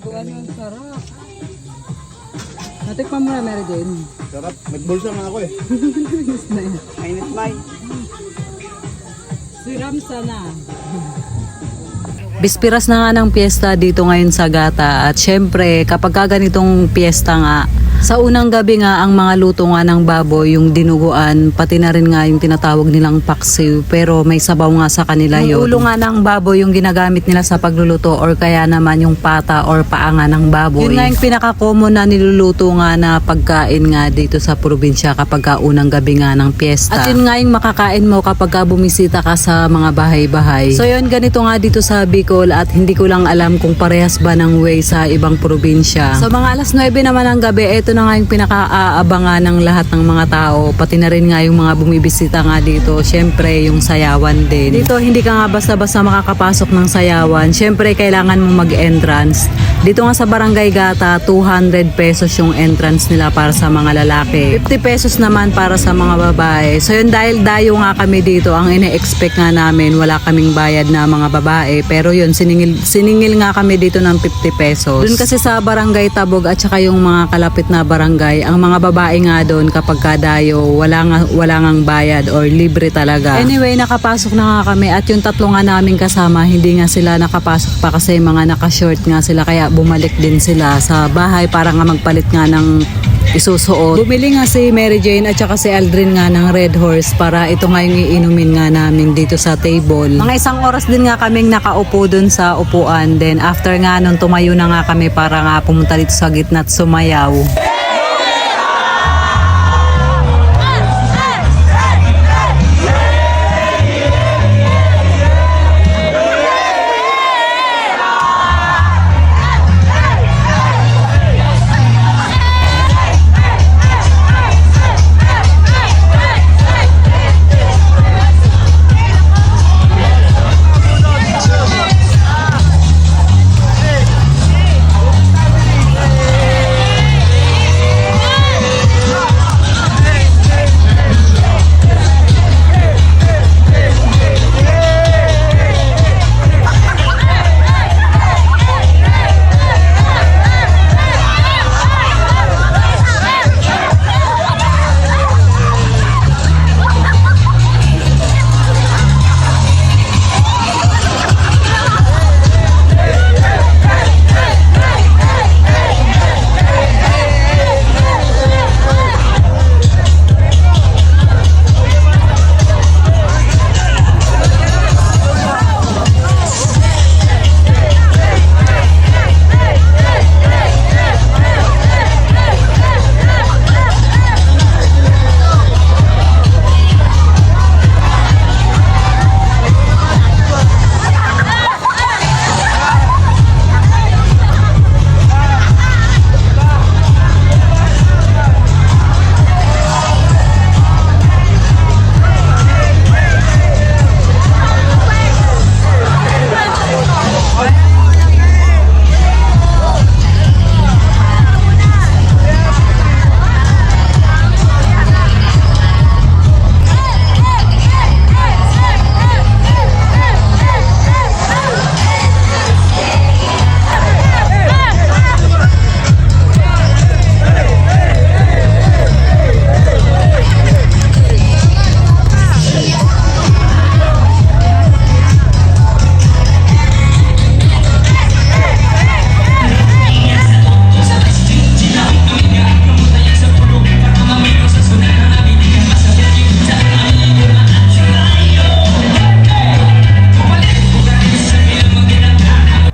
Dinuguan ang sarap. Natikman mo na, Mary Jane. Sarap. May bulsa nga ako eh. Yes na yan. Mainit may. Siram sana. Bispiras na nga ng piyesta dito ngayon sa Gata at syempre kapag ka ganitong piyesta nga sa unang gabi nga ang mga luto nga ng baboy yung dinuguan pati na rin nga yung tinatawag nilang paksiw pero may sabaw nga sa kanila yun. Yung ulo nga ng baboy yung ginagamit nila sa pagluluto or kaya naman yung pata or paanga ng baboy. Yun nga yung pinaka-common na niluluto nga na pagkain nga dito sa probinsya kapag ka unang gabi nga ng piyesta. At yun nga yung makakain mo kapag ka bumisita ka sa mga bahay-bahay. So yun ganito nga dito sa Bicol at hindi ko lang alam kung parehas ba ng way sa ibang probinsya. So mga alas 9 naman ng gabi, ito na nga yung pinaka-aabangan ng lahat ng mga tao. Pati na rin nga yung mga bumibisita nga dito. Syempre yung sayawan din. Dito hindi ka nga basta-basta makakapasok ng sayawan. Syempre kailangan mo mag-entrance. Dito nga sa Barangay Gata, 200 pesos yung entrance nila para sa mga lalaki. 50 pesos naman para sa mga babae. So yun dahil dayo nga kami dito, ang ine-expect nga namin, wala kaming bayad na mga babae. Pero yun, siningil, siningil nga kami dito ng 50 pesos. Doon kasi sa Barangay Tabog at saka yung mga kalapit na barangay, ang mga babae nga doon kapag kadayo, wala nga, wala ngang bayad or libre talaga. Anyway, nakapasok na nga kami at yung tatlo nga namin kasama, hindi nga sila nakapasok pa kasi mga nakashort nga sila kaya bumalik din sila sa bahay para nga magpalit nga ng isusuot. Bumili nga si Mary Jane at saka si Aldrin nga ng Red Horse para ito nga yung iinumin nga namin dito sa table. Mga isang oras din nga kaming nakaupo dun sa upuan. Then after nga nun tumayo na nga kami para nga pumunta dito sa gitna at sumayaw.